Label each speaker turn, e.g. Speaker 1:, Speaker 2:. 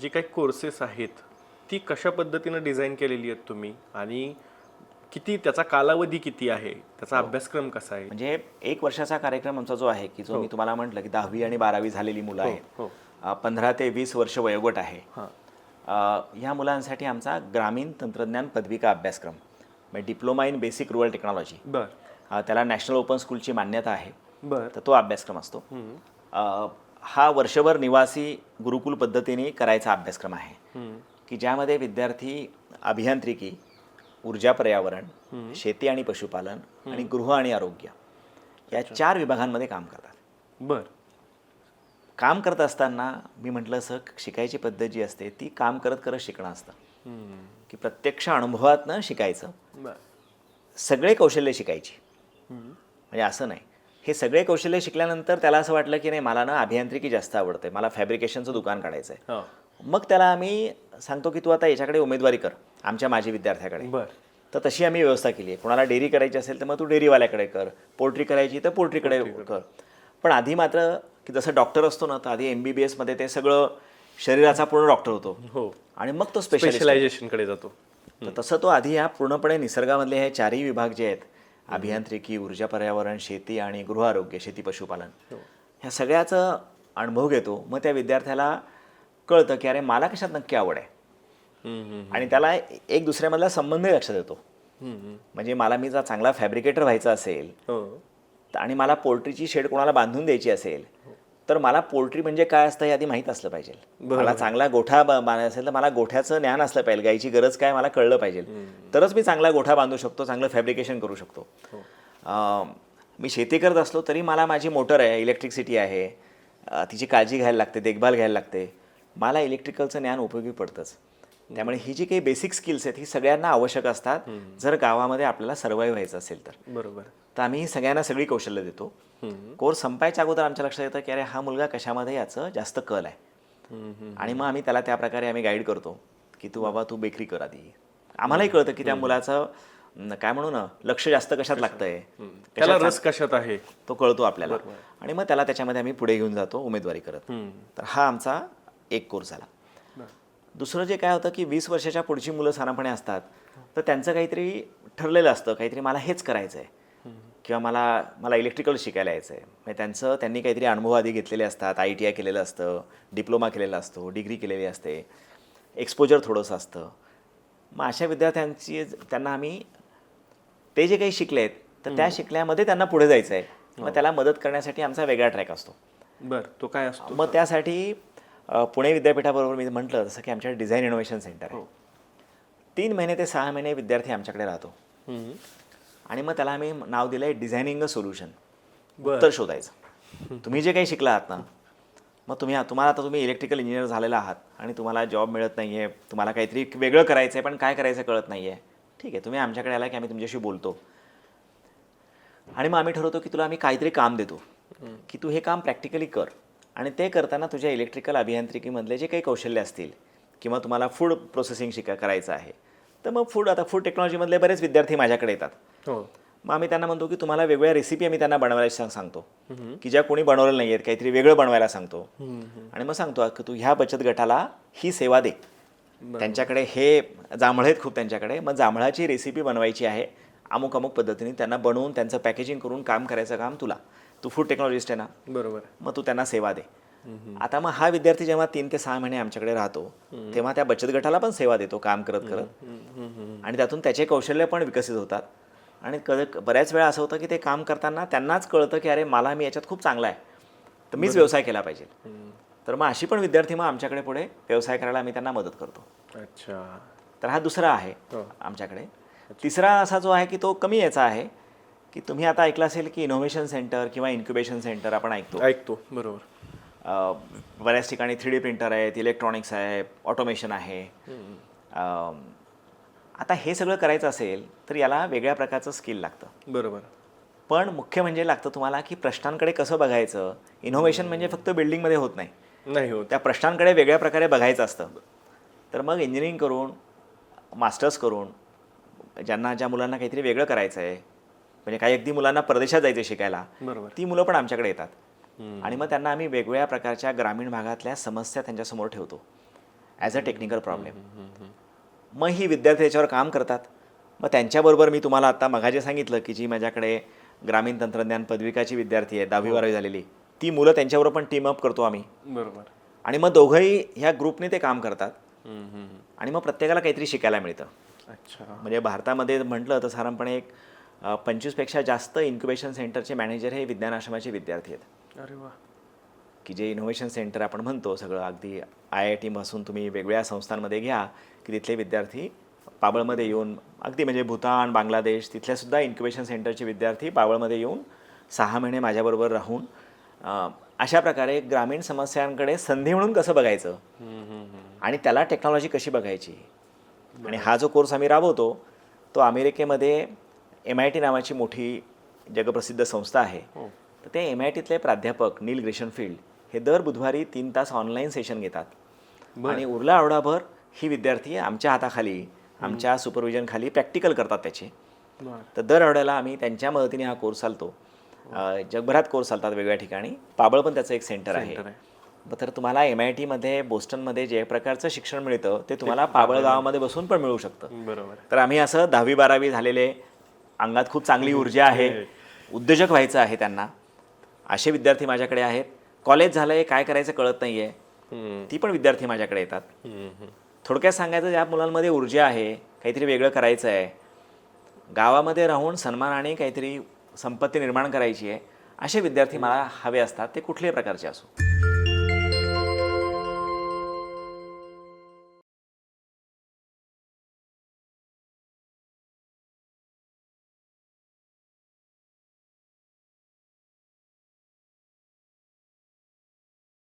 Speaker 1: जी काही कोर्सेस आहेत ती कशा पद्धतीनं डिझाईन केलेली आहेत तुम्ही? आणि किती त्याचा कालावधी किती आहे? त्याचा अभ्यासक्रम कसा आहे?
Speaker 2: म्हणजे एक वर्षाचा कार्यक्रम आमचा जो आहे की जो मी तुम्हाला म्हटलं की दहावी आणि बारावी झालेली मुलं आहेत.
Speaker 1: हो.
Speaker 2: अ, पंधरा ते वीस वर्ष वयोगट आहे.
Speaker 1: हां.
Speaker 2: ह्या मुलांसाठी आमचा ग्रामीण तंत्रज्ञान पदविका अभ्यासक्रम म्हणजे diploma in basic rural technology
Speaker 1: बर.
Speaker 2: त्याला नॅशनल ओपन स्कूलची मान्यता आहे.
Speaker 1: बर.
Speaker 2: तर तो अभ्यासक्रम असतो. हा वर्षभर निवासी गुरुकुल पद्धतीने करायचा अभ्यासक्रम आहे. की ज्यामध्ये विद्यार्थी अभियांत्रिकी ऊर्जा पर्यावरण शेती आणि पशुपालन आणि गृह आणि आरोग्य या चार विभागांमध्ये काम करतात.
Speaker 1: बर.
Speaker 2: काम करत असताना मी म्हटलं असं शिकायची पद्धत जी असते ती काम करत करत शिकणं असतं. की प्रत्यक्ष अनुभवातनं शिकायचं. सगळे कौशल्य शिकायची. म्हणजे असं नाही. हे सगळे कौशल्य शिकल्यानंतर त्याला असं वाटलं की नाही मला ना अभियांत्रिकी जास्त आवडते मला फॅब्रिकेशनचं दुकान काढायचं आहे
Speaker 1: हो.
Speaker 2: मग त्याला आम्ही सांगतो की तू आता याच्याकडे उमेदवारी कर आमच्या माझी विद्यार्थ्याकडे.
Speaker 1: बर.
Speaker 2: तर तशी आम्ही व्यवस्था केली आहे. कोणाला डेअरी करायची असेल तर मग तू डेअरीवाल्याकडे कर पोल्ट्री करायची तर पोल्ट्रीकडे कर. पण आधी मात्र की जसं डॉक्टर असतो ना तर आधी एम बी बी एसमध्ये ते सगळं शरीराचा पूर्ण डॉक्टर होतो.
Speaker 1: हो.
Speaker 2: आणि मग तो स्पेशलिस्ट
Speaker 1: स्पेशलायझेशनकडे जातो.
Speaker 2: तसं तो आधी ह्या पूर्णपणे निसर्गामधले हे चारही विभाग जे आहेत अभियांत्रिकी ऊर्जा पर्यावरण शेती आणि गृह आरोग्य शेती पशुपालन. ह्या सगळ्याचं अनुभव घेतो. मग त्या विद्यार्थ्याला कळतं की अरे मला कशात नक्की आवड आहे. आणि त्याला एक दुसऱ्यामधला संबंधही लक्षात येतो. म्हणजे मला मी जर चांगला फॅब्रिकेटर व्हायचा असेल
Speaker 1: हो.
Speaker 2: आणि मला पोल्ट्रीची शेड कोणाला बांधून द्यायची असेल तर मला पोल्ट्री म्हणजे काय असतं हे आधी माहीत असलं पाहिजे. मला चांगला गोठा बांधायचा असेल तर मला गोठ्याचं ज्ञान असलं पाहिजे. गायची गरज काय मला कळलं पाहिजे. तरच मी चांगला गोठा बांधू शकतो चांगलं फॅब्रिकेशन करू शकतो. अं, मी शेती करत असलो तरी मला माझी मोटर आहे इलेक्ट्रिसिटी आहे. तिची काळजी घ्यायला लागते देखभाल घ्यायला लागते. मला इलेक्ट्रिकलचं ज्ञान उपयोगी पडतंच. त्यामुळे ही जी काही बेसिक स्किल्स आहेत ही सगळ्यांना आवश्यक असतात. जर गावामध्ये आपल्याला सर्वाईव्ह व्हायचं असेल तर.
Speaker 1: बरोबर.
Speaker 2: तर आम्ही सगळ्यांना सगळी कौशल्य देतो. कोर्स संपायच्या अगोदर आमच्या लक्षात येतं की अरे हा मुलगा कशामध्ये याचं जास्त कल आहे. आणि मग आम्ही त्याला त्या प्रकारे आम्ही गाईड करतो की तू बाबा तू बेकरी कर आधी. आम्हालाही कळतं की त्या मुलाचं काय म्हणू ना लक्ष जास्त कशात लागतंय?
Speaker 1: त्याला रस कशात आहे?
Speaker 2: तो कळतो आपल्याला. आणि मग त्याला त्याच्यामध्ये आम्ही पुढे घेऊन जातो उमेदवारी करत. तर हा आमचा एक कोर्स झाला. दुसरं जे काय होतं की वीस वर्षाच्या पुढची मुलं साधारणपणे असतात तर त्यांचं काहीतरी ठरलेलं असतं काहीतरी मला हेच करायचं आहे किंवा मला मला इलेक्ट्रिकल शिकायला यायचं आहे म्हणजे त्यांचं त्यांनी काहीतरी अनुभव आधी घेतलेले असतात. आय टी आय केलेलं असतं डिप्लोमा केलेला असतो डिग्री केलेली असते. एक्सपोजर थोडंसं असतं. मग अशा विद्यार्थ्यांची त्यांना आम्ही ते जे काही शिकले आहेत तर त्या शिकल्यामध्ये त्यांना पुढे जायचं आहे मग त्याला मदत करण्यासाठी आमचा वेगळा ट्रॅक असतो.
Speaker 1: बर तो काय असतो?
Speaker 2: मग त्यासाठी पुणे विद्यापीठाबरोबर मी म्हटलं जसं की आमच्याकडे डिझाईन इनोव्हेशन सेंटर आहे. तीन महिने ते सहा महिने विद्यार्थी आमच्याकडे राहतो. आणि मग त्याला आम्ही नाव दिलं आहे डिझायनिंग अ सोल्युशन. उत्तर शोधायचं. तुम्ही जे काही शिकला आहात ना मग तुम्ही तुम्हाला आता तुम्ही इलेक्ट्रिकल इंजिनियर झालेला आहात आणि तुम्हाला जॉब मिळत नाही आहे तुम्हाला काहीतरी वेगळं करायचं आहे पण काय करायचं कळत नाही आहे ठीक आहे तुम्ही आमच्याकडे आला की आम्ही तुमच्याशी बोलतो. आणि मग आम्ही ठरवतो की तुला आम्ही काहीतरी काम देतो. की तू हे काम प्रॅक्टिकली कर. आणि ते करताना तुझ्या इलेक्ट्रिकल अभियांत्रिकीमधले जे काही कौशल्य असतील किंवा तुम्हाला फूड प्रोसेसिंग शिका करायचं आहे तर मग फूड आता फूड टेक्नॉलॉजीमधले बरेच विद्यार्थी माझ्याकडे येतात.
Speaker 1: हो.
Speaker 2: मग आम्ही त्यांना म्हणतो की तुम्हाला वेगवेगळ्या रेसिपी आम्ही त्यांना बनवायला सांग सांगतो. की ज्या कोणी बनवलेल्या नाही आहेत काहीतरी वेगळं बनवायला सांगतो. आणि मग सांगतो की तू ह्या बचत गटाला ही सेवा दे. त्यांच्याकडे हे जांभळं आहेत खूप त्यांच्याकडे. मग जांभळाची रेसिपी बनवायची आहे. अमुक अमुक पद्धतीने त्यांना बनवून त्यांचं पॅकेजिंग करून काम करायचं काम तुला. तू फूड टेक्नॉलॉजिस्ट आहे ना.
Speaker 1: बरोबर.
Speaker 2: मग तू त्यांना सेवा दे. आता मग हा विद्यार्थी जेव्हा तीन ते सहा महिने आमच्याकडे राहतो तेव्हा त्या बचत गटाला पण सेवा देतो काम करत करत. आणि त्यातून त्याचे कौशल्य पण विकसित होतात. आणि कध बऱ्याच वेळा असं होतं की ते काम करताना त्यांनाच कळतं की अरे मला मी याच्यात खूप चांगला आहे. तर मीच व्यवसाय केला पाहिजे. तर मग अशी पण विद्यार्थी मग आमच्याकडे पुढे व्यवसाय करायला आम्ही त्यांना मदत करतो.
Speaker 1: अच्छा.
Speaker 2: तर हा दुसरा आहे
Speaker 1: हो.
Speaker 2: आमच्याकडे. तिसरा असा जो आहे की तो कमी याचा आहे की तुम्ही आता ऐकलं असेल की इनोव्हेशन सेंटर किंवा इन्क्युबेशन सेंटर आपण ऐकतो.
Speaker 1: ऐकतो बरोबर.
Speaker 2: बऱ्याच ठिकाणी थ्री डी प्रिंटर आहेत इलेक्ट्रॉनिक्स आहे ऑटोमेशन आहे. आता हे सगळं करायचं असेल तर याला वेगळ्या प्रकारचं स्किल लागतं.
Speaker 1: बरोबर.
Speaker 2: पण मुख्य म्हणजे लागतं तुम्हाला की प्रश्नांकडे कसं बघायचं? इनोव्हेशन म्हणजे फक्त बिल्डिंगमध्ये होत नाही.
Speaker 1: नाही होत.
Speaker 2: त्या प्रश्नांकडे वेगळ्या प्रकारे बघायचं असतं. तर मग इंजिनिअरिंग करून मास्टर्स करून ज्यांना ज्या मुलांना काहीतरी वेगळं करायचं आहे म्हणजे काही अगदी मुलांना परदेशात जायचं शिकायला
Speaker 1: बरोबर.
Speaker 2: ती मुलं पण आमच्याकडे येतात. आणि मग त्यांना आम्ही वेगवेगळ्या प्रकारच्या ग्रामीण भागातल्या समस्या त्यांच्यासमोर ठेवतो. ॲज अ टेक्निकल प्रॉब्लेम मग ही विद्यार्थी याच्यावर काम करतात. मग त्यांच्याबरोबर मी तुम्हाला आता मगाजे सांगितलं की जी माझ्याकडे ग्रामीण तंत्रज्ञान पदविकाची विद्यार्थी आहे दहावी बारावी झालेली ती मुलं त्यांच्याबरोबर पण टीम अप करतो आम्ही.
Speaker 1: बरोबर.
Speaker 2: आणि मग दोघंही ह्या ग्रुपने ते काम करतात. आणि मग प्रत्येकाला काहीतरी शिकायला मिळतं.
Speaker 1: अच्छा.
Speaker 2: म्हणजे भारतामध्ये म्हटलं तर साधारणपणे एक पंचवीसपेक्षा जास्त इन्क्युबेशन सेंटरचे मॅनेजर हे विज्ञान आश्रमाचे विद्यार्थी आहेत.
Speaker 1: अरे वा.
Speaker 2: की जे इनोव्हेशन सेंटर आपण म्हणतो सगळं अगदी आय आय टीपासून तुम्ही वेगवेगळ्या संस्थांमध्ये घ्या की तिथले विद्यार्थी पाबळमध्ये येऊन अगदी म्हणजे भूतान बांगलादेश तिथल्यासुद्धा इन्क्युबेशन सेंटरचे विद्यार्थी पाबळमध्ये येऊन सहा महिने माझ्याबरोबर राहून अशा प्रकारे ग्रामीण समस्यांकडे संधी म्हणून कसं बघायचं. आणि त्याला टेक्नॉलॉजी कशी बघायची? आणि हा जो कोर्स आम्ही राबवतो तो अमेरिकेमध्ये एम आय टी नावाची मोठी जगप्रसिद्ध संस्था आहे.
Speaker 1: हो.
Speaker 2: तर ते एम आय टीतले प्राध्यापक नील ग्रेशनफील्ड हे दर बुधवारी तीन तास ऑनलाईन सेशन घेतात. आणि उरला आठवडाभर ही विद्यार्थी आमच्या हाताखाली आमच्या सुपरविजनखाली प्रॅक्टिकल करतात त्याचे. तर दर आठवड्याला आम्ही त्यांच्या मदतीने हा कोर्स चालतो. जगभरात कोर्स चालतात वेगवेगळ्या ठिकाणी. पाबळ पण त्याचं एक सेंटर आहे. तर तुम्हाला एम आय टीमध्ये बोस्टनमध्ये जे प्रकारचं शिक्षण मिळतं ते तुम्हाला पाबळ गावामध्ये बसून पण मिळू शकतं.
Speaker 1: बरोबर
Speaker 2: तर आम्ही असं दहावी बारावी झालेले अंगात खूप चांगली ऊर्जा आहे उद्योजक व्हायचं आहे त्यांना. असे विद्यार्थी माझ्याकडे आहेत. कॉलेज झालंय काय करायचं कळत नाही आहे
Speaker 1: हम्म,
Speaker 2: ती पण विद्यार्थी माझ्याकडे येतात. थोडक्यात सांगायचं ज्या मुलांमध्ये ऊर्जा आहे काहीतरी वेगळं करायचं आहे. गावामध्ये राहून सन्मानाने काहीतरी संपत्ती निर्माण करायची आहे असे विद्यार्थी मला हवे असतात. ते कुठल्याही प्रकारचे असो.